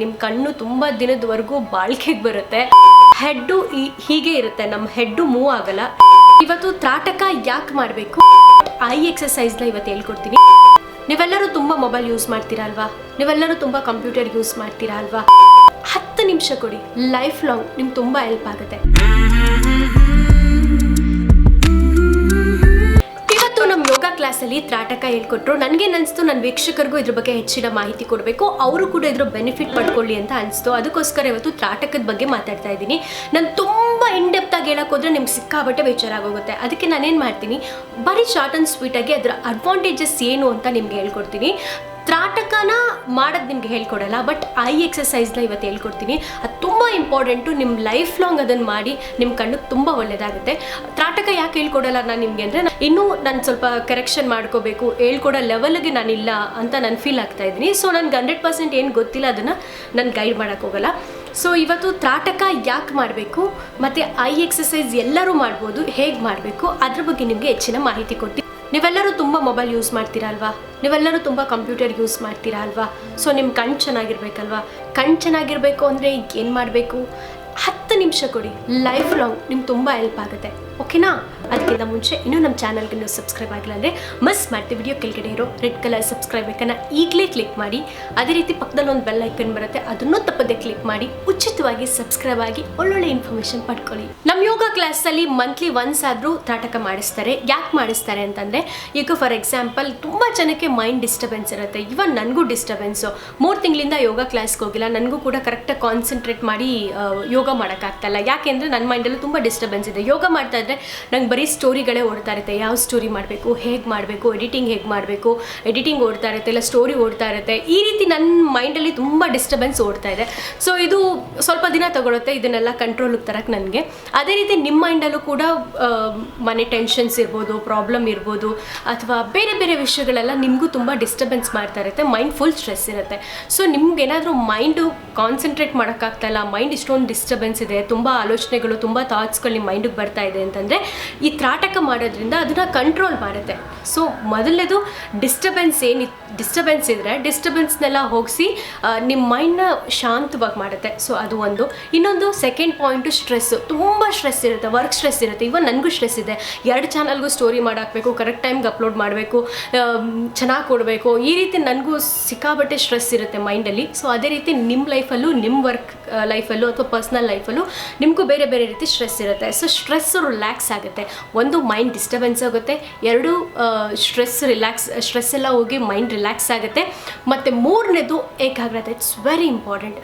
ನಿಮ್ಮ ಕಣ್ಣು ತುಂಬ ದಿನದವರೆಗೂ ಬಾಳ್ಕೆಗೆ ಬರುತ್ತೆ. ಹೆಡ್ಡು ಹೀಗೆ ಇರುತ್ತೆ ನಮ್ಮ ಹೆಡ್ಡು ಮೂವ್ ಆಗಲ್ಲ. ಇವತ್ತು ತ್ರಾಟಕ ಯಾಕೆ ಮಾಡಬೇಕು? ಐ ಎಕ್ಸಸೈಸ್ನ ಇವತ್ತು ಹೇಳ್ಕೊಡ್ತೀನಿ. ನೀವೆಲ್ಲರೂ ತುಂಬ ಮೊಬೈಲ್ ಯೂಸ್ ಮಾಡ್ತೀರಾ ಅಲ್ವಾ? ನೀವೆಲ್ಲರೂ ತುಂಬ ಕಂಪ್ಯೂಟರ್ ಯೂಸ್ ಮಾಡ್ತೀರಾ ಅಲ್ವಾ? ಹತ್ತು ನಿಮಿಷ ಕೊಡಿ ಲೈಫ್ ಲಾಂಗ್ ನಿಮ್ಗೆ ತುಂಬ ಹೆಲ್ಪ್ ಆಗುತ್ತೆ. ಕ್ಲಾಸಲ್ಲಿ ತ್ರಾಟಕ ಹೇಳ್ಕೊಟ್ರು. ನನಗೆ ಅನಿಸ್ತು ನನ್ನ ವೀಕ್ಷಕರಿಗೂ ಇದ್ರ ಬಗ್ಗೆ ಹೆಚ್ಚಿನ ಮಾಹಿತಿ ಕೊಡಬೇಕು. ಅವರು ಕೂಡ ಇದ್ರ ಬೆನಿಫಿಟ್ ಪಡ್ಕೊಳ್ಳಿ ಅಂತ ಅನಿಸ್ತು. ಅದಕ್ಕೋಸ್ಕರ ಇವತ್ತು ತ್ರಾಟಕದ ಬಗ್ಗೆ ಮಾತಾಡ್ತಾ ಇದ್ದೀನಿ. ನಾನು ತುಂಬ ಇನ್ಡೆಪ್ತ್ ಆಗಿ ಹೇಳಕ್ ಹೋದ್ರೆ ನಿಮ್ಗೆ ಸಿಕ್ಕಾಬಟ್ಟೆ ಬೇಜಾರಾಗೋಗುತ್ತೆ. ಅದಕ್ಕೆ ನಾನೇನು ಮಾಡ್ತೀನಿ, ಬರೀ ಶಾರ್ಟ್ ಆ್ಯಂಡ್ ಸ್ವೀಟಾಗಿ ಅದರ ಅಡ್ವಾಂಟೇಜಸ್ ಏನು ಅಂತ ನಿಮ್ಗೆ ಹೇಳ್ಕೊಡ್ತೀನಿ. ತ್ರಾಟಕನ ಮಾಡೋದು ನಿಮ್ಗೆ ಹೇಳ್ಕೊಡಲ್ಲ ಬಟ್ ಐ ಎಕ್ಸಸೈಸ್ನ ಇವತ್ತು ಹೇಳ್ಕೊಡ್ತೀನಿ. ಅದು ತುಂಬ ಇಂಪಾರ್ಟೆಂಟು ನಿಮ್ಮ ಲೈಫ್ ಲಾಂಗ್ ಅದನ್ನು ಮಾಡಿ ನಿಮ್ಮ ಕಣ್ಣಿಗೆ ತುಂಬ ಒಳ್ಳೆಯದಾಗುತ್ತೆ ತ್ರಾಟಕ ಯಾಕೆ ಹೇಳ್ಕೊಡಲ್ಲ ನಾನು ನಿಮಗೆ ಅಂದರೆ ಇನ್ನೂ ನಾನು ಸ್ವಲ್ಪ ಕರೆಕ್ಷನ್ ಮಾಡ್ಕೋಬೇಕು, ಹೇಳ್ಕೊಡೋ ಲೆವೆಲ್ಗೆ ನಾನಿಲ್ಲ ಅಂತ ನಾನು ಫೀಲ್ ಆಗ್ತಾ ಇದ್ದೀನಿ. ಸೊ ನನಗೆ ಹಂಡ್ರೆಡ್ ಪರ್ಸೆಂಟ್ ಏನು ಗೊತ್ತಿಲ್ಲ ಅದನ್ನು ನಾನು ಗೈಡ್ ಮಾಡೋಕ್ಕೋಗಲ್ಲ ಸೊ ಇವತ್ತು ತ್ರಾಟಕ ಯಾಕೆ ಮಾಡಬೇಕು, ಮತ್ತು ಐ ಎಕ್ಸಸೈಸ್ ಎಲ್ಲರೂ ಮಾಡ್ಬೋದು, ಹೇಗೆ ಮಾಡಬೇಕು, ಅದ್ರ ಬಗ್ಗೆ ನಿಮಗೆ ಹೆಚ್ಚಿನ ಮಾಹಿತಿ ಕೊಡ್ತೀನಿ. ನೀವೆಲ್ಲರೂ ತುಂಬ ಮೊಬೈಲ್ ಯೂಸ್ ಮಾಡ್ತೀರಾ ಅಲ್ವಾ? ನೀವೆಲ್ಲರೂ ತುಂಬ ಕಂಪ್ಯೂಟರ್ ಯೂಸ್ ಮಾಡ್ತೀರಾ ಅಲ್ವಾ? ಸೊ ನಿಮ್ಮ ಕಣ್ಣು ಚೆನ್ನಾಗಿರ್ಬೇಕಲ್ವಾ? ಕಣ್ಣು ಚೆನ್ನಾಗಿರಬೇಕು ಅಂದರೆ ಏನು ಮಾಡಬೇಕು? ಹತ್ತು ನಿಮಿಷ ಕೊಡಿ. ಲೈಫ್ ಲಾಂಗ್ ನಿಮ್ಗೆ ತುಂಬ ಹೆಲ್ಪ್ ಆಗುತ್ತೆ. ಓಕೆನಾ ಅದಕ್ಕಿಂತ ಮುಂಚೆ ಇನ್ನೂ ನಮ್ಮ ಚಾನಲ್ಗೆ ನೀವು ಸಬ್ಸ್ಕ್ರೈಬ್ ಆಗಿಲ್ಲ ಅಂದರೆ ಮಿಸ್ ಮಾಡ್ತೀವಿ. ವಿಡಿಯೋ ಕೆಳಗಡೆ ಇರೋ ರೆಡ್ ಕಲರ್ ಸಬ್ಸ್ಕ್ರೈಬ್ ಐಕನ್ನ ಈಗಲೇ ಕ್ಲಿಕ್ ಮಾಡಿ. ಅದೇ ರೀತಿ ಪಕ್ಕದಲ್ಲಿ ಒಂದು ಬೆಲ್ ಐಕನ್ ಬರುತ್ತೆ, ಅದನ್ನೂ ತಪ್ಪದೆ ಕ್ಲಿಕ್ ಮಾಡಿ. ಉಚಿತವಾಗಿ ಸಬ್ಸ್ಕ್ರೈಬ್ ಆಗಿ ಒಳ್ಳೊಳ್ಳೆ ಇನ್ಫಾರ್ಮೇಷನ್ ಪಡ್ಕೊಳ್ಳಿ. ನಮ್ಮ ಯೋಗ ಕ್ಲಾಸಲ್ಲಿ ಮಂತ್ಲಿ ಒನ್ಸ್ ಆದರೂ ತಾಟಕ ಮಾಡಿಸ್ತಾರೆ. ಯಾಕೆ ಮಾಡಿಸ್ತಾರೆ ಅಂತಂದರೆ, ಈಗ ಫಾರ್ ಎಕ್ಸಾಂಪಲ್ ತುಂಬ ಜನಕ್ಕೆ ಮೈಂಡ್ ಡಿಸ್ಟರ್ಬೆನ್ಸ್ ಇರುತ್ತೆ. ಇವನ್ ನನಗೂ ಡಿಸ್ಟರ್ಬೆನ್ಸು ಮೂರು ತಿಂಗಳಿಂದ ಯೋಗ ಕ್ಲಾಸ್ಗೆ ಹೋಗಿಲ್ಲ. ನನಗೂ ಕೂಡ ಕರೆಕ್ಟಾಗಿ ಕಾನ್ಸಂಟ್ರೇಟ್ ಮಾಡಿ ಯೋಗ ಮಾಡೋಕ್ಕಾಗ್ತಾಯಿಲ್ಲ ಯಾಕೆಂದರೆ ನನ್ನ ಮೈಂಡಲ್ಲೂ ತುಂಬ ಡಿಸ್ಟರ್ಬೆನ್ಸ್ ಇದೆ. ಯೋಗ ಮಾಡ್ತಾ ಇದ್ದರೆ ನಂಗೆ ಬರೀ ಸ್ಟೋರಿಗಳೇ ಓಡ್ತಾ ಇರುತ್ತೆ. ಯಾವ ಸ್ಟೋರಿ ಮಾಡಬೇಕು, ಹೇಗೆ ಮಾಡಬೇಕು, ಎಡಿಟಿಂಗ್ ಹೇಗೆ ಮಾಡಬೇಕು, ಎಡಿಟಿಂಗ್ ಓಡ್ತಾ ಇರುತ್ತೆ ಇಲ್ಲ ಸ್ಟೋರಿ ಓಡ್ತಾ ಇರುತ್ತೆ. ಈ ರೀತಿ ನನ್ನ ಮೈಂಡಲ್ಲಿ ತುಂಬ ಡಿಸ್ಟರ್ಬೆನ್ಸ್ ಓಡ್ತಾ ಇದೆ. ಸೊ ಇದು ಸ್ವಲ್ಪ ದಿನ ತಗೊಳುತ್ತೆ, ಇದನ್ನೆಲ್ಲ ಕಂಟ್ರೋಲಿಗೆ ತರಕ್ಕೆ ನನಗೆ. ಅದೇ ರೀತಿ ನಿಮ್ಮ ಮೈಂಡಲ್ಲೂ ಕೂಡ ಮನೆ ಟೆನ್ಷನ್ಸ್ ಇರ್ಬೋದು, ಪ್ರಾಬ್ಲಮ್ ಇರ್ಬೋದು, ಅಥವಾ ಬೇರೆ ಬೇರೆ ವಿಷಯಗಳೆಲ್ಲ ನಿಮಗೂ ತುಂಬ ಡಿಸ್ಟರ್ಬೆನ್ಸ್ ಮಾಡ್ತಾ ಇರುತ್ತೆ, ಮೈಂಡ್ ಫುಲ್ ಸ್ಟ್ರೆಸ್ ಇರುತ್ತೆ. ಸೊ ನಿಮ್ಗೇನಾದರೂ ಮೈಂಡು ಕಾನ್ಸಂಟ್ರೇಟ್ ಮಾಡೋಕ್ಕಾಗ್ತಾ ಇಲ್ಲ, ಮೈಂಡ್ ಇಷ್ಟೊಂದು ಡಿಸ್ಟರ್ಬೆನ್ಸ್ ಇದೆ, ತುಂಬ ಆಲೋಚನೆಗಳು, ತುಂಬ ಥಾಟ್ಸ್ಗಳು ನಿಮ್ಮ ಮೈಂಡಿಗೆ ಬರ್ತಾ ಇದೆ ಅಂತಂದರೆ ಈ ತ್ರಾಟಕ ಮಾಡೋದ್ರಿಂದ ಅದನ್ನು ಕಂಟ್ರೋಲ್ ಮಾಡುತ್ತೆ. ಸೊ ಮೊದಲನೇದು ಡಿಸ್ಟರ್ಬೆನ್ಸ್ ಏನು ಡಿಸ್ಟರ್ಬೆನ್ಸ್ ಇದ್ದರೆ ಡಿಸ್ಟರ್ಬೆನ್ಸ್ನೆಲ್ಲ ಹೋಗಿಸಿ ನಿಮ್ಮ ಮೈಂಡ್ನ ಶಾಂತವಾಗಿ ಮಾಡುತ್ತೆ. ಸೊ ಅದು ಒಂದು. ಇನ್ನೊಂದು ಸೆಕೆಂಡ್ ಪಾಯಿಂಟು ಸ್ಟ್ರೆಸ್ಸು ತುಂಬ ಸ್ಟ್ರೆಸ್ ಇರುತ್ತೆ ವರ್ಕ್ ಸ್ಟ್ರೆಸ್ ಇರುತ್ತೆ. ಇವಾಗ ನನಗೂ ಸ್ಟ್ರೆಸ್ ಇದೆ. ಎರಡು ಚಾನಲ್ಗೂ ಸ್ಟೋರಿ ಮಾಡಾಕಬೇಕು ಕರೆಕ್ಟ್ ಟೈಮ್ಗೆ ಅಪ್ಲೋಡ್ ಮಾಡಬೇಕು ಚೆನ್ನಾಗಿ ಕೊಡಬೇಕು. ಈ ರೀತಿ ನನಗೂ ಸಿಕ್ಕಾಬಟ್ಟೆ ಸ್ಟ್ರೆಸ್ ಇರುತ್ತೆ ಮೈಂಡಲ್ಲಿ ಸೊ ಅದೇ ರೀತಿ ನಿಮ್ಮ ಲೈಫಲ್ಲೂ ನಿಮ್ಮ ವರ್ಕ್ ಲೈಫಲ್ಲೂ ಅಥವಾ ಪರ್ಸ್ನಲ್ ಲೈಫಲ್ಲೂ ನಿಮಗೂ ಬೇರೆ ಬೇರೆ ರೀತಿ ಸ್ಟ್ರೆಸ್ ಇರುತ್ತೆ. ಸೊ ಸ್ಟ್ರೆಸ್ಸು ರಿಲ್ಯಾಕ್ಸ್ ಆಗುತ್ತೆ. ಒಂದು ಮೈಂಡ್ ಡಿಸ್ಟರ್ಬೆನ್ಸ್ ಆಗುತ್ತೆ, ಎರಡು ಸ್ಟ್ರೆಸ್ ರಿಲ್ಯಾಕ್ಸ್ ಸ್ಟ್ರೆಸ್ ಎಲ್ಲ ಹೋಗಿ ಮೈಂಡ್ ರಿಲ್ಯಾಕ್ಸ್ ಆಗುತ್ತೆ. ಮತ್ತು ಮೂರನೇದು ಏಕಾಗ್ರತೆ ಇಟ್ಸ್ ವೆರಿ ಇಂಪಾರ್ಟೆಂಟ್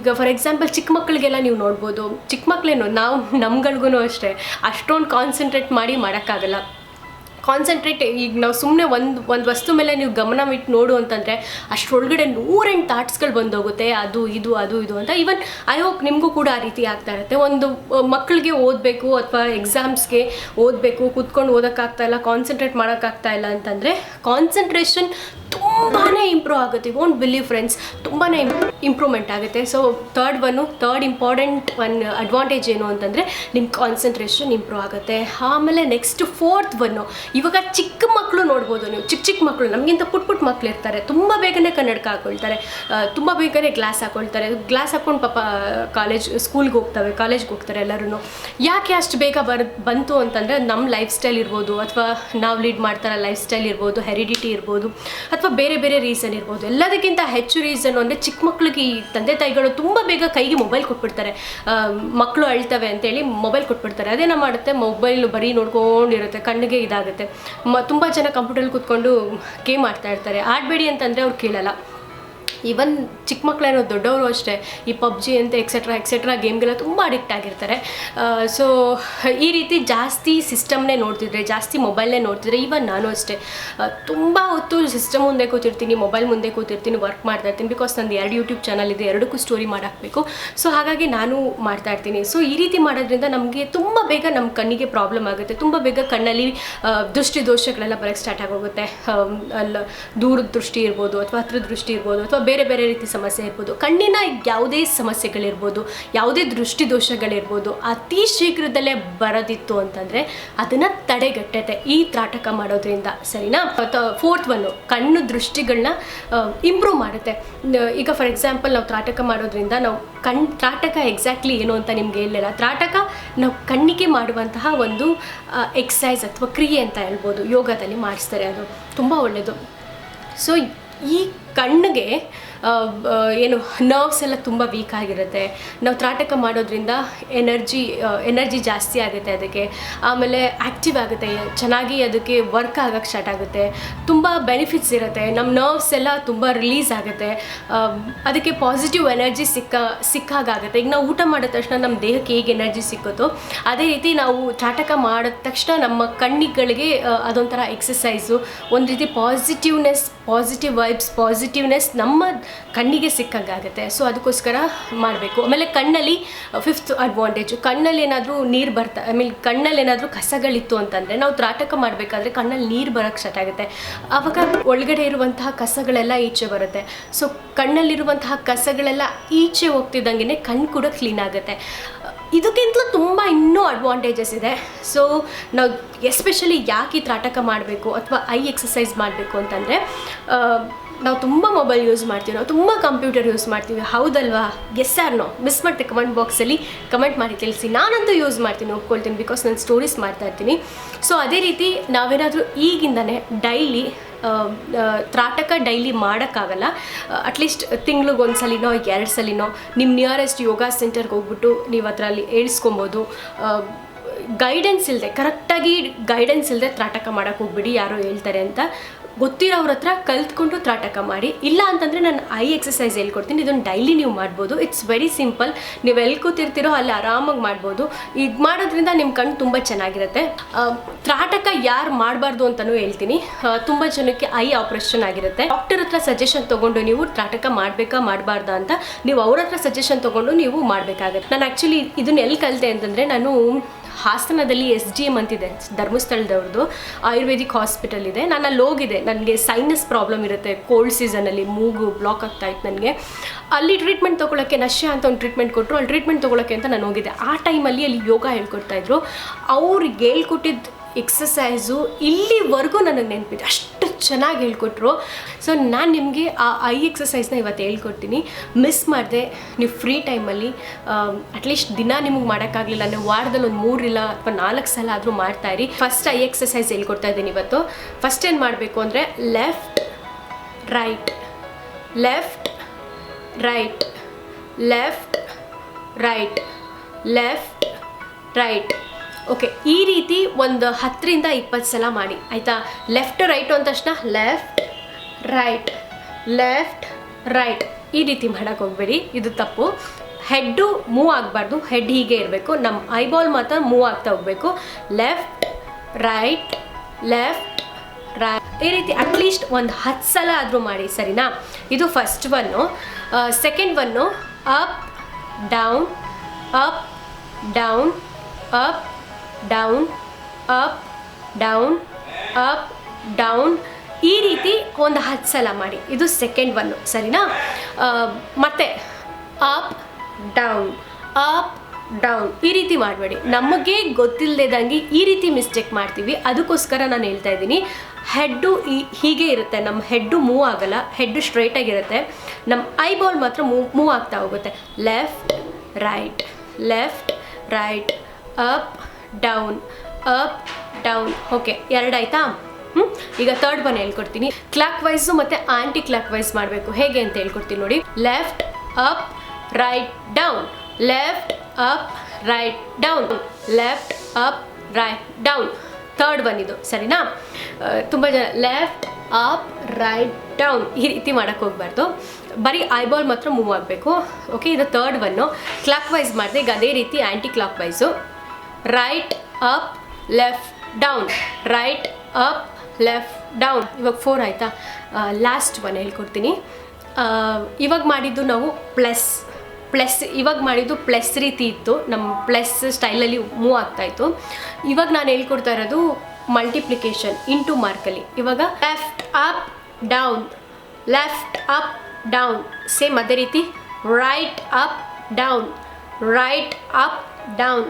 ಈಗ ಫಾರ್ ಎಕ್ಸಾಂಪಲ್ ಚಿಕ್ಕ ಮಕ್ಕಳಿಗೆಲ್ಲ ನೀವು ನೋಡ್ಬೋದು, ಚಿಕ್ಕ ಮಕ್ಕಳೇನು ನಾವು ನಮ್ಗಳ್ಗೂ ಅಷ್ಟೇ, ಅಷ್ಟೊಂದು ಕಾನ್ಸಂಟ್ರೇಟ್ ಮಾಡಿ ಮಾಡೋಕ್ಕಾಗಲ್ಲ. ಕಾನ್ಸಂಟ್ರೇಟ್ ಈಗ ನಾವು ಸುಮ್ಮನೆ ಒಂದು ಒಂದು ವಸ್ತು ಮೇಲೆ ನೀವು ಗಮನ ಇಟ್ಟು ನೋಡು ಅಂತಂದರೆ ಅಷ್ಟರೊಳಗಡೆ ನೂರೆಂಟು ಥಾಟ್ಸ್ಗಳು ಬಂದೋಗುತ್ತೆ. ಅದು, ಇದು ಅದು, ಇದು ಅಂತ. ಈವನ್ ಐ ಹೋಪ್ ನಿಮಗೂ ಕೂಡ ಆ ರೀತಿ ಆಗ್ತಾ ಇರುತ್ತೆ. ಒಂದು ಮಕ್ಕಳಿಗೆ ಓದಬೇಕು ಅಥವಾ ಎಕ್ಸಾಮ್ಸ್ಗೆ ಓದಬೇಕು, ಕೂತ್ಕೊಂಡು ಓದೋಕ್ಕಾಗ್ತಾ ಇಲ್ಲ ಕಾನ್ಸಂಟ್ರೇಟ್ ಮಾಡೋಕ್ಕಾಗ್ತಾ ಇಲ್ಲ ಅಂತಂದರೆ ಕಾನ್ಸಂಟ್ರೇಷನ್ ತುಂಬಾ ಇಂಪ್ರೂವ್ ಆಗುತ್ತೆ. ವೋಂಟ್ ಬಿಲೀವ್ ಫ್ರೆಂಡ್ಸ್ ತುಂಬಾ ಇಂಪ್ರೂವ್ಮೆಂಟ್ ಆಗುತ್ತೆ. So third one third important one advantage ಏನು ಅಂತಂದರೆ ನಿಮ್ಮ ಕಾನ್ಸಂಟ್ರೇಷನ್ ಇಂಪ್ರೂವ್ ಆಗುತ್ತೆ. ಆಮೇಲೆ ನೆಕ್ಸ್ಟ್ ಫೋರ್ತ್ ಒನ್ನು ಇವಾಗ ಚಿಕ್ಕ ಮಕ್ಕಳು ನೋಡ್ಬೋದು ನೀವು. ಚಿಕ್ಕ ಚಿಕ್ಕ ಮಕ್ಕಳು ನಮಗಿಂತ ಪುಟ್ ಪುಟ್ ಮಕ್ಕಳು ಇರ್ತಾರೆ. ತುಂಬ ಬೇಗನೆ ಕನ್ನಡಕ ಹಾಕೊಳ್ತಾರೆ. ತುಂಬ ಬೇಗನೆ ಗ್ಲಾಸ್ ಹಾಕೊಳ್ತಾರೆ. ಗ್ಲಾಸ್ ಹಾಕೊಂಡು ಪಾಪ ಕಾಲೇಜ್ ಸ್ಕೂಲ್ಗೆ ಹೋಗ್ತವೆ. ಕಾಲೇಜ್ಗೆ ಹೋಗ್ತಾರೆ ಎಲ್ಲರೂ ಯಾಕೆ ಅಷ್ಟು ಬೇಗ ಬರ್, ಬಂತು ಅಂತಂದರೆ ನಮ್ಮ ಲೈಫ್ ಸ್ಟೈಲ್ ಇರ್ಬೋದು, ಅಥವಾ ನಾವು ಲೀಡ್ ಮಾಡ್ತಾರ ಲೈಫ್ ಸ್ಟೈಲ್ ಇರ್ಬೋದು ಹೆರಿಡಿಟಿ ಇರ್ಬೋದು, ಅಥವಾ ಬೇರೆ ಬೇರೆ ಬೇರೆ ರೀಸನ್ ಇರ್ಬೋದು. ಎಲ್ಲದಕ್ಕಿಂತ ಹೆಚ್ಚು ರೀಸನ್ ಅಂದರೆ ಚಿಕ್ಕ ಮಕ್ಳಿಗೆ ಈ ತಂದೆ ತಾಯಿಗಳು ತುಂಬ ಬೇಗ ಕೈಗೆ ಮೊಬೈಲ್ ಕೊಟ್ಬಿಡ್ತಾರೆ. ಮಕ್ಕಳು ಅಳ್ತವೆ ಅಂತೇಳಿ ಮೊಬೈಲ್ ಕೊಟ್ಬಿಡ್ತಾರೆ. ಅದೇನೋ ಮಾಡುತ್ತೆ ಮೊಬೈಲ್ ಬರೀ ನೋಡ್ಕೊಂಡಿರುತ್ತೆ, ಕಣ್ಣಿಗೆ ಇದಾಗುತ್ತೆ. ಮ, ತುಂಬ ಜನ ಕಂಪ್ಯೂಟರ್ಲಿ ಕೂತ್ಕೊಂಡು ಗೇಮ್ ಆಡ್ತಾ ಇರ್ತಾರೆ. ಆಡಬೇಡಿ ಅಂತಂದರೆ ಅವ್ರು ಕೇಳಲ್ಲ. ಈವನ್ ಚಿಕ್ಕ ಮಕ್ಕಳೇನೋ ದೊಡ್ಡವರು ಅಷ್ಟೇ, ಈ ಪಬ್ಜಿ ಅಂತ ಎಕ್ಸೆಟ್ರಾ ಎಕ್ಸೆಟ್ರಾ ಗೇಮ್ಗೆಲ್ಲ ತುಂಬ ಅಡಿಕ್ಟ್ ಆಗಿರ್ತಾರೆ. ಸೊ ಈ ರೀತಿ ಜಾಸ್ತಿ ಸಿಸ್ಟಮ್ನೇ ನೋಡ್ತಿದ್ರೆ, ಜಾಸ್ತಿ ಮೊಬೈಲ್ನೇ ನೋಡ್ತಿದ್ರೆ ಈವನ್ ನಾನು ಅಷ್ಟೇ ತುಂಬ ಹೊತ್ತು ಸಿಸ್ಟಮ್ ಮುಂದೆ ಕೂತಿರ್ತೀನಿ ಮೊಬೈಲ್ ಮುಂದೆ ಕೂತಿರ್ತೀನಿ ವರ್ಕ್ ಮಾಡ್ತಾ ಇರ್ತೀನಿ ಬಿಕಾಸ್ ನಂದು ಎರಡು ಯೂಟ್ಯೂಬ್ ಚಾನಲ್ ಇದೆ, ಎರಡಕ್ಕೂ ಸ್ಟೋರಿ ಮಾಡಾಕಬೇಕು. ಸೊ ಹಾಗಾಗಿ ನಾನು ಮಾಡ್ತಾ ಇರ್ತೀನಿ. ಸೊ ಈ ರೀತಿ ಮಾಡೋದ್ರಿಂದ ನಮಗೆ ತುಂಬ ಬೇಗ ನಮ್ಮ ಕಣ್ಣಿಗೆ ಪ್ರಾಬ್ಲಮ್ ಆಗುತ್ತೆ. ತುಂಬ ಬೇಗ ಕಣ್ಣಲ್ಲಿ ದೃಷ್ಟಿ ದೋಷಗಳೆಲ್ಲ ಬರೋಕ್ಕೆ ಸ್ಟಾರ್ಟ್ ಆಗೋಗುತ್ತೆ. ಅಲ್ಲ ದೂರದ ದೃಷ್ಟಿ ಇರ್ಬೋದು, ಅಥವಾ ಹತ್ರ ದೃಷ್ಟಿ ಇರ್ಬೋದು, ಅಥವಾ ಬೇರೆ ಬೇರೆ ರೀತಿ ಸಮಸ್ಯೆ ಇರ್ಬೋದು. ಕಣ್ಣಿನ ಯಾವುದೇ ಸಮಸ್ಯೆಗಳಿರ್ಬೋದು, ಯಾವುದೇ ದೃಷ್ಟಿ ದೋಷಗಳಿರ್ಬೋದು ಅತಿ ಶೀಘ್ರದಲ್ಲೇ ಬರೋದಿತ್ತು ಅಂತಂದರೆ ಅದನ್ನು ತಡೆಗಟ್ಟತೆ ಈ ತ್ರಾಟಕ ಮಾಡೋದ್ರಿಂದ. ಸರಿನಾ? ಫೋರ್ತ್ ಒನ್ನು ಕಣ್ಣು ದೃಷ್ಟಿಗಳನ್ನ ಇಂಪ್ರೂವ್ ಮಾಡುತ್ತೆ. ಈಗ ಫಾರ್ ಎಕ್ಸಾಂಪಲ್ ನಾವು ತ್ರಾಟಕ ಮಾಡೋದ್ರಿಂದ ನಾವು ಕಣ್, ತ್ರಾಟಕ ಎಕ್ಸಾಕ್ಟ್ಲಿ ಏನು ಅಂತ ನಿಮ್ಗೆ ಹೇಳಿಲ್ಲ. ತ್ರಾಟಕ ನಾವು ಕಣ್ಣಿಗೆ ಮಾಡುವಂತಹ ಒಂದು ಎಕ್ಸಸೈಸ್ ಅಥವಾ ಕ್ರಿಯೆ ಅಂತ ಹೇಳ್ಬೋದು. ಯೋಗದಲ್ಲಿ ಮಾಡಿಸ್ತಾರೆ ಅದು. ತುಂಬ ಒಳ್ಳೆಯದು ಸೊ ಈ ಕಣ್ಣಿಗೆ ಏನು ನರ್ವ್ಸ್ ಎಲ್ಲ ತುಂಬ ವೀಕ್ ಆಗಿರುತ್ತೆ. ನಾವು ತ್ರಾಟಕ ಮಾಡೋದ್ರಿಂದ ಎನರ್ಜಿ ಎನರ್ಜಿ ಜಾಸ್ತಿ ಆಗುತ್ತೆ ಅದಕ್ಕೆ. ಆಮೇಲೆ ಆ್ಯಕ್ಟಿವ್ ಆಗುತ್ತೆ, ಚೆನ್ನಾಗಿ ಅದಕ್ಕೆ ವರ್ಕ್ ಆಗೋಕ್ಕೆ ಸ್ಟಾರ್ಟ್ ಆಗುತ್ತೆ. ತುಂಬ ಬೆನಿಫಿಟ್ಸ್ ಇರುತ್ತೆ. ನಮ್ಮ ನರ್ವ್ಸ್ ಎಲ್ಲ ತುಂಬ ರಿಲೀಸ್ ಆಗುತ್ತೆ. ಅದಕ್ಕೆ ಪಾಸಿಟಿವ್ ಎನರ್ಜಿ ಸಿಕ್ಕ ಸಿಕ್ಕಾಗುತ್ತೆ ಈಗ ನಾವು ಊಟ ಮಾಡಿದ ತಕ್ಷಣ ನಮ್ಮ ದೇಹಕ್ಕೆ ಹೇಗೆ ಎನರ್ಜಿ ಸಿಕ್ಕುತ್ತೋ, ಅದೇ ರೀತಿ ನಾವು ತ್ರಾಟಕ ಮಾಡಿದ ತಕ್ಷಣ ನಮ್ಮ ಕಣ್ಣಿಗಳಿಗೆ ಅದೊಂಥರ ಎಕ್ಸಸೈಸು ಒಂದು ರೀತಿ ಪಾಸಿಟಿವ್ನೆಸ್ ಪಾಸಿಟಿವ್ ವೈಬ್ಸ್ ಪಾಸಿಟಿವ್ನೆಸ್ ನಮ್ಮ ಕಣ್ಣಿಗೆ ಸಿಕ್ಕಂಗಾಗುತ್ತೆ. ಸೊ ಅದಕ್ಕೋಸ್ಕರ ಮಾಡಬೇಕು. ಆಮೇಲೆ ಕಣ್ಣಲ್ಲಿ ಫಿಫ್ತ್ ಅಡ್ವಾಂಟೇಜು ಕಣ್ಣಲ್ಲಿ ಏನಾದರೂ ನೀರು ಬರ್ತಾ ಐ ಮೀನ್ ಕಣ್ಣಲ್ಲಿ ಏನಾದರೂ ಕಸಗಳಿತ್ತು ಅಂತಂದರೆ, ನಾವು ತ್ರಾಟಕ ಮಾಡಬೇಕಾದ್ರೆ ಕಣ್ಣಲ್ಲಿ ನೀರು ಬರೋಕ್ಕೆ ಸ್ಟಾರ್ಟ್ ಆಗುತ್ತೆ. ಆವಾಗ ಒಳಗಡೆ ಇರುವಂತಹ ಕಸಗಳೆಲ್ಲ ಈಚೆ ಬರುತ್ತೆ. ಸೊ ಕಣ್ಣಲ್ಲಿರುವಂತಹ ಕಸಗಳೆಲ್ಲ ಈಚೆ ಹೋಗ್ತಿದ್ದಂಗೆ ಕಣ್ಣು ಕೂಡ ಕ್ಲೀನ್ ಆಗುತ್ತೆ. ಇದಕ್ಕಿಂತಲೂ ತುಂಬ ಇನ್ನೂ ಅಡ್ವಾಂಟೇಜಸ್ ಇದೆ. ಸೊ ನಾವು ಎಸ್ಪೆಷಲಿ ಯಾಕೆ ತ್ರಾಟಕ ಮಾಡಬೇಕು ಅಥವಾ ಐ ಎಕ್ಸಸೈಸ್ ಮಾಡಬೇಕು ಅಂತಂದರೆ ನಾವು ತುಂಬ ಮೊಬೈಲ್ ಯೂಸ್ ಮಾಡ್ತೀವಿ. ನಾವು ತುಂಬ ಕಂಪ್ಯೂಟರ್ ಯೂಸ್ ಮಾಡ್ತೀವಿ. ಹೌದಲ್ವಾ? ಎಸ್ ನೋ ಮಿಸ್ ಮಾಡ್ತೀವಿ ಕಮೆಂಟ್ ಬಾಕ್ಸಲ್ಲಿ ಕಮೆಂಟ್ ಮಾಡಿ ತಿಳಿಸಿ. ನಾನಂತೂ ಯೂಸ್ ಮಾಡ್ತೀನಿ, ಒಪ್ಕೊಳ್ತೀನಿ ಬಿಕಾಸ್ ನಾನು ಸ್ಟೋರೀಸ್ ಮಾಡ್ತಾ ಇರ್ತೀನಿ. ಸೊ ಅದೇ ರೀತಿ ನಾವೇನಾದರೂ ಈಗಿಂದನೇ ಡೈಲಿ ತ್ರಾಟಕ ಡೈಲಿ ಮಾಡೋಕ್ಕಾಗಲ್ಲ. ಅಟ್ಲೀಸ್ಟ್ ತಿಂಗ್ಳಿಗೆ ಒಂದು ಸಲಿನೋ ಎರಡು ಸಲಿನೋ ನಿಮ್ಮ ನಿಯರೆಸ್ಟ್ ಯೋಗ ಸೆಂಟರ್ಗೆ ಹೋಗ್ಬಿಟ್ಟು ನೀವು ಅದರಲ್ಲಿ ಏಳಿಸ್ಕೊಬೋದು. ಗೈಡೆನ್ಸ್ ಇಲ್ಲದೆ ಕರೆಕ್ಟಾಗಿ ಗೈಡೆನ್ಸ್ ಇಲ್ಲದೆ ತ್ರಾಟಕ ಮಾಡೋಕ್ಕೆ ಹೋಗ್ಬಿಡಿ, ಯಾರೋ ಹೇಳ್ತಾರೆ ಅಂತ. ಗೊತ್ತಿರೋವ್ರ ಹತ್ರ ಕಲ್ತ್ಕೊಂಡು ತ್ರಾಟಕ ಮಾಡಿ. ಇಲ್ಲ ಅಂತಂದರೆ ನಾನು ಐ ಎಕ್ಸಸೈಸ್ ಹೇಳ್ಕೊಡ್ತೀನಿ. ಇದನ್ನು ಡೈಲಿ ನೀವು ಮಾಡ್ಬೋದು. ಇಟ್ಸ್ ವೆರಿ ಸಿಂಪಲ್ ನೀವು ಎಲ್ಲಿ ಕೂತಿರ್ತೀರೋ ಅಲ್ಲಿ ಆರಾಮಾಗಿ ಮಾಡ್ಬೋದು. ಇದು ಮಾಡೋದ್ರಿಂದ ನಿಮ್ಮ ಕಣ್ಣು ತುಂಬ ಚೆನ್ನಾಗಿರುತ್ತೆ. ತ್ರಾಟಕ ಯಾರು ಮಾಡಬಾರ್ದು ಅಂತಲೂ ಹೇಳ್ತೀನಿ. ತುಂಬ ಜನಕ್ಕೆ ಐ ಆಪ್ರೇಷನ್ ಆಗಿರುತ್ತೆ. ಡಾಕ್ಟರ್ ಹತ್ರ ಸಜೆಷನ್ ತೊಗೊಂಡು ನೀವು ತ್ರಾಟಕ ಮಾಡಬೇಕಾ, ಮಾಡಬಾರ್ದಾ ಅಂತ ನೀವು ಅವ್ರ ಹತ್ರ ಸಜೆಷನ್ ತೊಗೊಂಡು ನೀವು ಮಾಡಬೇಕಾಗುತ್ತೆ. ನಾನು ಆ್ಯಕ್ಚುಲಿ ಇದನ್ನ ಎಲ್ಲಿ ಕಲಿತೆ ಅಂತಂದರೆ ನಾನು ಹಾಸನದಲ್ಲಿ ಎಸ್ ಡಿ ಎಂ ಅಂತಿದೆ ಧರ್ಮಸ್ಥಳದವ್ರದ್ದು ಆಯುರ್ವೇದಿಕ್ ಹಾಸ್ಪಿಟಲ್ ಇದೆ. ನಾನು ಅಲ್ಲಿ ಹೋಗಿದೆ ನನಗೆ ಸೈನಸ್ ಪ್ರಾಬ್ಲಮ್ ಇರುತ್ತೆ ಕೋಲ್ಡ್ ಸೀಸನಲ್ಲಿ ಮೂಗು ಬ್ಲಾಕ್ ಆಗ್ತಾ ಇತ್ತು ನನಗೆ. ಅಲ್ಲಿ ಟ್ರೀಟ್ಮೆಂಟ್ ತೊಗೊಳಕ್ಕೆ ನಶ್ಯ ಅಂತ ಒಂದು ಟ್ರೀಟ್ಮೆಂಟ್ ಕೊಟ್ಟರು ಅಲ್ಲಿ ಟ್ರೀಟ್ಮೆಂಟ್ ತೊಗೊಳಕ್ಕೆ ಅಂತ ನಾನು ಹೋಗಿದ್ದೆ. ಆ ಟೈಮಲ್ಲಿ ಅಲ್ಲಿ ಯೋಗ ಹೇಳ್ಕೊಡ್ತಾ ಇದ್ರು. ಅವ್ರಿಗೆ ಹೇಳ್ಕೊಟ್ಟಿದ್ದು ಎಕ್ಸಸೈಸು ಇಲ್ಲಿವರೆಗೂ ನನಗೆ ನೆನಪಿದೆ. ಅಷ್ಟು ಚೆನ್ನಾಗಿ ಹೇಳ್ಕೊಟ್ರು. ಸೊ ನಾನು ನಿಮಗೆ ಆ ಐ ಎಕ್ಸಸೈಸ್ನ ಇವತ್ತು ಹೇಳ್ಕೊಡ್ತೀನಿ. ಮಿಸ್ ಮಾಡಿದೆ, ನೀವು ಫ್ರೀ ಟೈಮಲ್ಲಿ ಅಟ್ಲೀಸ್ಟ್ ದಿನ ನಿಮಗೆ ಮಾಡೋಕ್ಕಾಗಲಿಲ್ಲ ಅಂದರೆ ವಾರದಲ್ಲಿ ಒಂದು ಮೂರಿಲ್ಲ ಅಥವಾ ನಾಲ್ಕು ಸಲ ಆದರೂ ಇರಿ. ಫಸ್ಟ್ ಐ ಎಕ್ಸಸೈಸ್ ಹೇಳ್ಕೊಡ್ತಾ ಇದ್ದೀನಿ ಇವತ್ತು. ಫಸ್ಟ್ ಏನು ಮಾಡಬೇಕು ಅಂದರೆ left right left right left right left right okay ಈ ರೀತಿ ಒಂದು ಹತ್ತರಿಂದ ಇಪ್ಪತ್ತು ಸಲ ಮಾಡಿ, ಆಯಿತಾ? ಲೆಫ್ಟ್ ರೈಟ್ ಅಂದ ತಕ್ಷಣ ಲೆಫ್ಟ್ ರೈಟ್ ಲೆಫ್ಟ್ ರೈಟ್ ಈ ರೀತಿ ಮಾಡೋಕ್ಕೆ ಹೋಗ್ಬೇಡಿ, ಇದು ತಪ್ಪು. ಹೆಡ್ಡು ಮೂವ್ ಆಗಬಾರ್ದು ಹೆಡ್ ಹೀಗೆ ಇರಬೇಕು. ನಮ್ಮ ಐಬಾಲ್ ಮಾತ್ರ ಮೂವ್ ಆಗ್ತಾ ಹೋಗಬೇಕು. ಲೆಫ್ಟ್ ರೈಟ್ ಲೆಫ್ಟ್ ರೈಟ್ ಈ ರೀತಿ ಅಟ್ಲೀಸ್ಟ್ ಒಂದು ಹತ್ತು ಸಲ ಆದರೂ ಮಾಡಿ, ಸರಿನಾ? ಇದು first one second one up down up down up down up down up down ಈ ರೀತಿ ಒಂದು ಹತ್ತು ಸಲ ಮಾಡಿ. ಇದು ಸೆಕೆಂಡ್ ಒನ್ನು ಸರಿನಾ? ಮತ್ತೆ ಅಪ್ ಡೌನ್ ಅಪ್ ಡೌನ್ ಈ ರೀತಿ ಮಾಡಬೇಡಿ. ನಮಗೆ ಗೊತ್ತಿಲ್ಲದಂಗೆ ಈ ರೀತಿ ಮಿಸ್ಟೇಕ್ ಮಾಡ್ತೀವಿ. ಅದಕ್ಕೋಸ್ಕರ ನಾನು ಹೇಳ್ತಾ ಇದ್ದೀನಿ. ಹೆಡ್ಡು ಈ, ಹೀಗೆ ಇರುತ್ತೆ. ನಮ್ಮ ಹೆಡ್ಡು ಮೂವ್ ಆಗಲ್ಲ. ಹೆಡ್ಡು ಸ್ಟ್ರೈಟಾಗಿರುತ್ತೆ ನಮ್ಮ ಐ ಐಬಾಲ್ ಮಾತ್ರ ಮೂವ್ ಮೂವ್ ಆಗ್ತಾ ಹೋಗುತ್ತೆ. Left right left right up down up down okay ಎರಡಾಯ್ತಾ? ಹ್ಞೂ ಈಗ ತರ್ಡ್ ಬನ್ ಹೇಳ್ಕೊಡ್ತೀನಿ. ಕ್ಲಾಕ್ ವೈಸು ಮತ್ತು ಆಂಟಿ ಕ್ಲಾಕ್ ವೈಸ್ ಮಾಡಬೇಕು. ಹೇಗೆ ಅಂತ ಹೇಳ್ಕೊಡ್ತೀನಿ ನೋಡಿ. Left up right down left up right down left up right down third one ಇದು. ಸರಿನಾ? ತುಂಬ ಜನ ಲೆಫ್ಟ್ ಅಪ್ ರೈಟ್ ಡೌನ್ ಈ ರೀತಿ ಮಾಡೋಕ್ಕೆ ಹೋಗ್ಬಾರ್ದು. ಬರೀ ಐಬಾಲ್ ಮಾತ್ರ ಮೂವ್ ಆಗಬೇಕು. ಓಕೆ ಇದು ಥರ್ಡ್ ಬನ್ನು ಕ್ಲಾಕ್ ವೈಸ್ ಮಾಡಿದೆ ಈಗ ಅದೇ ರೀತಿ anticlockwise right up left down right up left down ಇವಾಗ ಫೋರ್ ಆಯಿತಾ? ಲಾಸ್ಟ್ ಒನ್ ಹೇಳ್ಕೊಡ್ತೀನಿ. ಇವಾಗ ಮಾಡಿದ್ದು ನಾವು ಪ್ಲಸ್ ಪ್ಲಸ್ ಇವಾಗ ಮಾಡಿದ್ದು ಪ್ಲಸ್ ರೀತಿ ಇತ್ತು. ನಮ್ಮ ಪ್ಲಸ್ ಸ್ಟೈಲಲ್ಲಿ ಮೂವ್ ಆಗ್ತಾಯಿತ್ತು ಇವಾಗ ನಾನು ಹೇಳ್ಕೊಡ್ತಾ ಇರೋದು ಮಲ್ಟಿಪ್ಲಿಕೇಶನ್ ಇಂಟು ಮಾರ್ಕಲ್ಲಿ ಇವಾಗ left up down left up down same ಅದೇ ರೀತಿ. Right up down right up down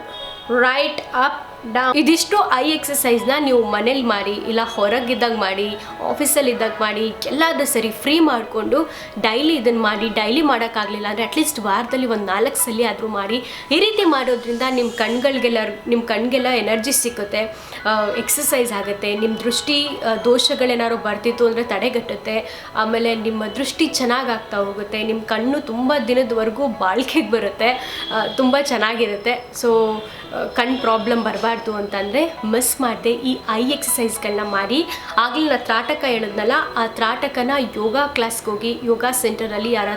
right up down ಇದಿಷ್ಟು ಐ ಎಕ್ಸಸೈಸ್ನ ನೀವು ಮನೇಲಿ ಮಾಡಿ, ಇಲ್ಲ ಹೊರಗಿದ್ದಾಗ ಮಾಡಿ ಆಫೀಸಲ್ಲಿ ಇದ್ದಾಗ ಮಾಡಿ, ಎಲ್ಲಾದ್ರೂ ಸರಿ ಫ್ರೀ ಮಾಡಿಕೊಂಡು ಡೈಲಿ ಇದನ್ನು ಮಾಡಿ ಡೈಲಿ ಮಾಡೋಕ್ಕಾಗಲಿಲ್ಲ ಅಂದರೆ ಅಟ್ಲೀಸ್ಟ್ ವಾರದಲ್ಲಿ ಒಂದು ನಾಲ್ಕು ಸಲ ಆದರೂ ಮಾಡಿ. ಈ ರೀತಿ ಮಾಡೋದ್ರಿಂದ ನಿಮ್ಮ ಕಣ್ಗಳಿಗೆಲ್ಲ ನಿಮ್ಮ ಕಣ್ಗೆಲ್ಲ ಎನರ್ಜಿ ಸಿಕ್ಕುತ್ತೆ ಎಕ್ಸಸೈಸ್ ಆಗುತ್ತೆ ನಿಮ್ಮ ದೃಷ್ಟಿ ದೋಷಗಳೇನಾದ್ರು ಬರ್ತಿತ್ತು ಅಂದರೆ ತಡೆಗಟ್ಟುತ್ತೆ, ಆಮೇಲೆ ನಿಮ್ಮ ದೃಷ್ಟಿ ಚೆನ್ನಾಗಾಗ್ತಾ ಹೋಗುತ್ತೆ ನಿಮ್ಮ ಕಣ್ಣು ತುಂಬ ದಿನದವರೆಗೂ ಬಾಳ್ಕೆಗೆ ಬರುತ್ತೆ ತುಂಬ ಚೆನ್ನಾಗಿರುತ್ತೆ. ಸೊ ಕಣ್ಣು ಪ್ರಾಬ್ಲಮ್ ಬರಬಾರ್ದು. ಅಂತಂದರೆ ಮಿಸ್ ಮಾಡದೆ ಈ ಐ ಎಕ್ಸಸೈಸ್ಗಳನ್ನ ಮಾಡಿ. ಆಗಲೇ ನಾನು ತ್ರಾಟಕ ಹೇಳಿದ್ನಲ್ಲ, ಆ ತ್ರಾಟಕನ ಯೋಗ ಕ್ಲಾಸ್ಗೆ ಹೋಗಿ, ಯೋಗ ಸೆಂಟರಲ್ಲಿ ಯಾರ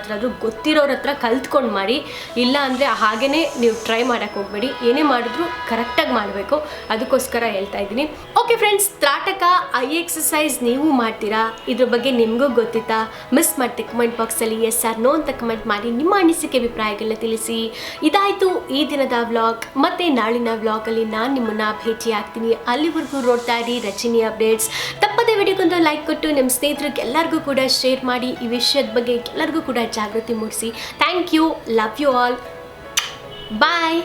ಗೊತ್ತಿರೋರ ಹತ್ರ ಕಲ್ತ್ಕೊಂಡು ಮಾಡಿ. ಇಲ್ಲ ಅಂದರೆ ಹಾಗೇ ನೀವು ಟ್ರೈ ಮಾಡೋಕ್ಕೆ ಹೋಗಬೇಡಿ. ಏನೇ ಮಾಡಿದ್ರು ಕರೆಕ್ಟಾಗಿ ಮಾಡಬೇಕು. ಅದಕ್ಕೋಸ್ಕರ ಹೇಳ್ತಾ ಇದ್ದೀನಿ. ಓಕೆ ಫ್ರೆಂಡ್ಸ್ ತ್ರಾಟಕ ಐ ಎಕ್ಸಸೈಸ್ ನೀವು ಮಾಡ್ತೀರಾ? ಇದ್ರ ಬಗ್ಗೆ ನಿಮಗೂ ಗೊತ್ತಿತ್ತಾ? ಮಿಸ್ ಮಾಡ್ತೆ ಕಮೆಂಟ್ ಬಾಕ್ಸಲ್ಲಿ ಎಸ್ ಆರ್ ನೋ ಅಂತ ಕಮೆಂಟ್ ಮಾಡಿ ನಿಮ್ಮ ಅನಿಸಿಕೆ ಅಭಿಪ್ರಾಯಗಳನ್ನ ತಿಳಿಸಿ. ಇದಾಯಿತು ಈ ದಿನದ ವ್ಲಾಗ್ ಮತ್ತೆ ನಾಳಿನ ವ್ಲಾಗಲ್ಲಿ ನಾನು ನಿಮ್ಮನ್ನ ಭೇಟಿ ಆಗ್ತೀನಿ. ಅಲ್ಲಿವರೆಗೂ ನೋಡ್ತಾ ಇರಿ ರಚಿನಿ ಅಪ್ಡೇಟ್ಸ್. ತಪ್ಪದೆ ವಿಡಿಯೋಗೊಂದು ಲೈಕ್ ಕೊಟ್ಟು ನಿಮ್ಮ ಸ್ನೇಹಿತರಿಗೆ ಎಲ್ಲರಿಗೂ ಕೂಡ ಶೇರ್ ಮಾಡಿ. ಈ ವಿಷಯದ ಬಗ್ಗೆ ಎಲ್ಲರಿಗೂ ಕೂಡ ಜಾಗೃತಿ ಮೂಡಿಸಿ. Thank you. Love you all. Bye.